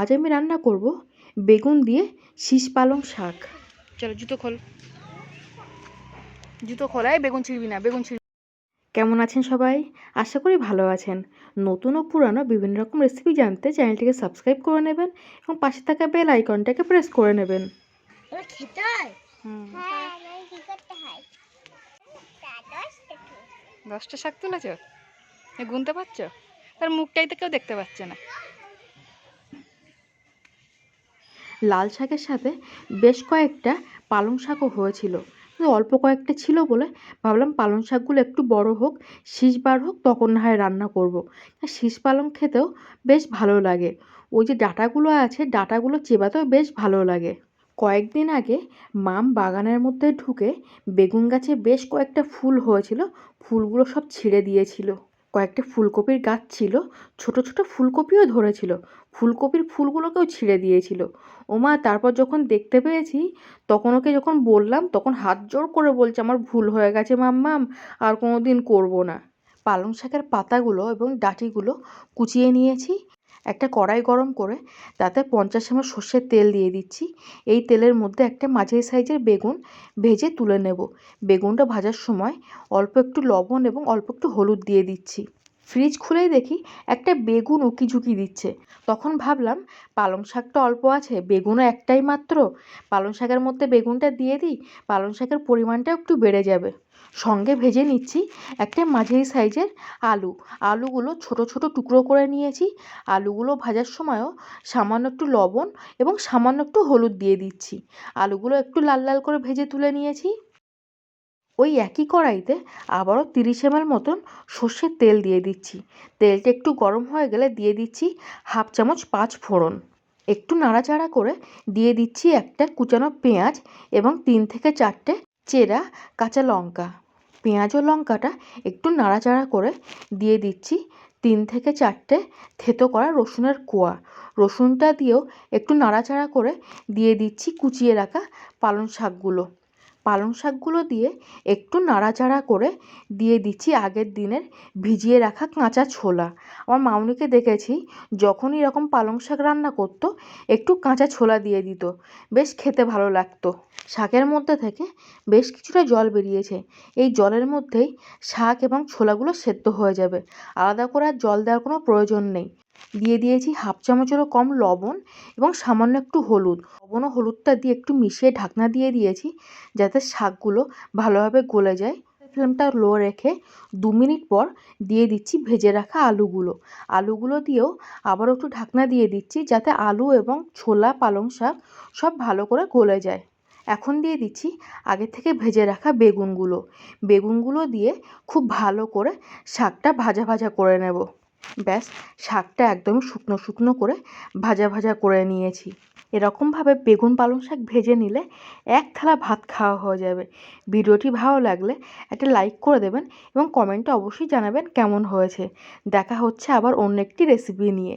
আজ আমি রান্না করব বেগুন দিয়ে শীষ পালং শাক। চলো জুতো খোল। জুতো খোলাই বেগুন ছিঁড়বি না বেগুন ছিঁড়বি। কেমন আছেন সবাই? আশা করি ভালো আছেন। নতুন ও পুরানো বিভিন্ন রকম রেসিপি জানতে চ্যানেলটিকে সাবস্ক্রাইব করে নেবেন এবং পাশে থাকা বেল আইকনটাকে প্রেস করে নেবেন। হয় দশটা শাক তুলেছ? এ গুনতে পারছ? তার মুখটাই তো কেউ দেখতে পাচ্ছে না। লাল শাকের সাথে বেশ কয়েকটা পালং শাকও হয়েছিল। অল্প কয়েকটা ছিল বলে ভাবলাম পালং শাকগুলো একটু বড় হোক, শীষ বার হোক, তখন না হয় রান্না করব। শীষ পালং খেতেও বেশ ভালো লাগে। ওই যে ডাঁটাগুলো আছে, ডাঁটাগুলো চেবাতেও বেশ ভালো লাগে। কয়েকদিন আগে মাম বাগানের মধ্যে ঢুকে বেগুন গাছে বেশ কয়েকটা ফুল হয়েছিল, ফুলগুলো সব ছিঁড়ে দিয়েছিল। কয়েকটা ফুলকপির গাছ ছিল, ছোট ছোট ফুলকপিও ধরেছিল। ফুলকপির ফুলগুলোকেও ছিঁড়ে দিয়েছিল। ওমা, তারপর যখন দেখতে পেয়েছি, তখন ওকে যখন বললাম, তখন হাত জোর করে বলছে, আমার ভুল হয়ে গেছে, মাম্মাম, আর কোনো দিন করব না। পালং শাকের পাতাগুলো এবং ডাঁটিগুলো কুচিয়ে নিয়েছি। একটা কড়াই গরম করে তাতে পঞ্চাশ এমএল সর্ষের তেল দিয়ে দিচ্ছি। এই তেলের মধ্যে একটা মাঝারি সাইজের বেগুন ভেজে তুলে নেব। বেগুনটা ভাজার সময় অল্প একটু লবণ এবং অল্প একটু হলুদ দিয়ে দিচ্ছি। ফ্রিজ খুলেই দেখি একটা বেগুন উকি ঝুঁকি দিচ্ছে। তখন ভাবলাম, পালং শাকটা অল্প আছে, বেগুনও একটাই মাত্র। পালং শাকের মধ্যে বেগুনটা দিয়ে দিই, পালং শাকের পরিমাণটা একটু বেড়ে যাবে। সঙ্গে ভেজে নিচ্ছি একটা মাঝারি সাইজের আলু। আলুগুলো ছোট ছোট টুকরো করে নিয়েছি। আলুগুলো ভাজার সময়ও সামান্য একটু লবণ এবং সামান্য একটু হলুদ দিয়ে দিচ্ছি। আলুগুলো একটু লাল লাল করে ভেজে তুলে নিয়েছি। ওই একই কড়াইতে আবারও তিরিশ এমএল মতন সর্ষের তেল দিয়ে দিচ্ছি। তেলটা একটু গরম হয়ে গেলে দিয়ে দিচ্ছি হাফ চামচ পাঁচ ফোড়ন। একটু নাড়াচাড়া করে দিয়ে দিচ্ছি একটা কুচানো পেঁয়াজ এবং তিন থেকে চারটে চেরা, কাঁচা লঙ্কা। পেঁয়াজ ও লঙ্কাটা একটু নাড়াচাড়া করে দিয়ে দিচ্ছি তিন থেকে চারটে থেতো করা রসুনের কোয়া। রসুনটা দিয়েও একটু নাড়াচাড়া করে দিয়ে দিচ্ছি কুচিয়ে রাখা পালং শাকগুলো। পালং শাকগুলো দিয়ে একটু নাড়াচাড়া করে দিয়ে দিচ্ছি আগের দিনের ভিজিয়ে রাখা কাঁচা ছোলা। আমার মামনিকে দেখেছি যখনই এরকম পালং শাক রান্না করতো, একটু কাঁচা ছোলা দিয়ে দিত। বেশ খেতে ভালো লাগতো। শাকের মধ্যে থেকে বেশ কিছুটা জল বেরিয়েছে। এই জলের মধ্যেই শাক এবং ছোলাগুলো সেদ্ধ হয়ে যাবে। আলাদা করে আর জল দেওয়ার কোনো প্রয়োজন নেই। দিয়ে দিয়েছি হাফ চামচেরও কম লবণ এবং সামান্য একটু হলুদ। লবণ ও হলুদটা দিয়ে একটু মিশিয়ে ঢাকনা দিয়ে দিয়েছি যাতে শাকগুলো ভালোভাবে গলে যায়। ফ্লেমটা লো রেখে দু মিনিট পর দিয়ে দিচ্ছি ভেজে রাখা আলুগুলো। আলুগুলো দিয়েও আবারও একটু ঢাকনা দিয়ে দিচ্ছি যাতে আলু এবং ছোলা, পালং শাক সব ভালো করে গলে যায়। এখন দিয়ে দিচ্ছি আগে থেকে ভেজে রাখা বেগুনগুলো। বেগুনগুলো দিয়ে খুব ভালো করে শাকটা ভাজা ভাজা করে নেব। ব্যাস, শাকটা একদম শুকনো শুকনো করে ভাজা ভাজা করে নিয়েছি। এরকমভাবে বেগুন পালং শাক ভেজে নিলে এক থালা ভাত খাওয়া হয়ে যাবে। ভিডিওটি ভালো লাগলে একটা লাইক করে দেবেন এবং কমেন্টে অবশ্যই জানাবেন কেমন হয়েছে। দেখা হচ্ছে আবার অন্য একটি রেসিপি নিয়ে।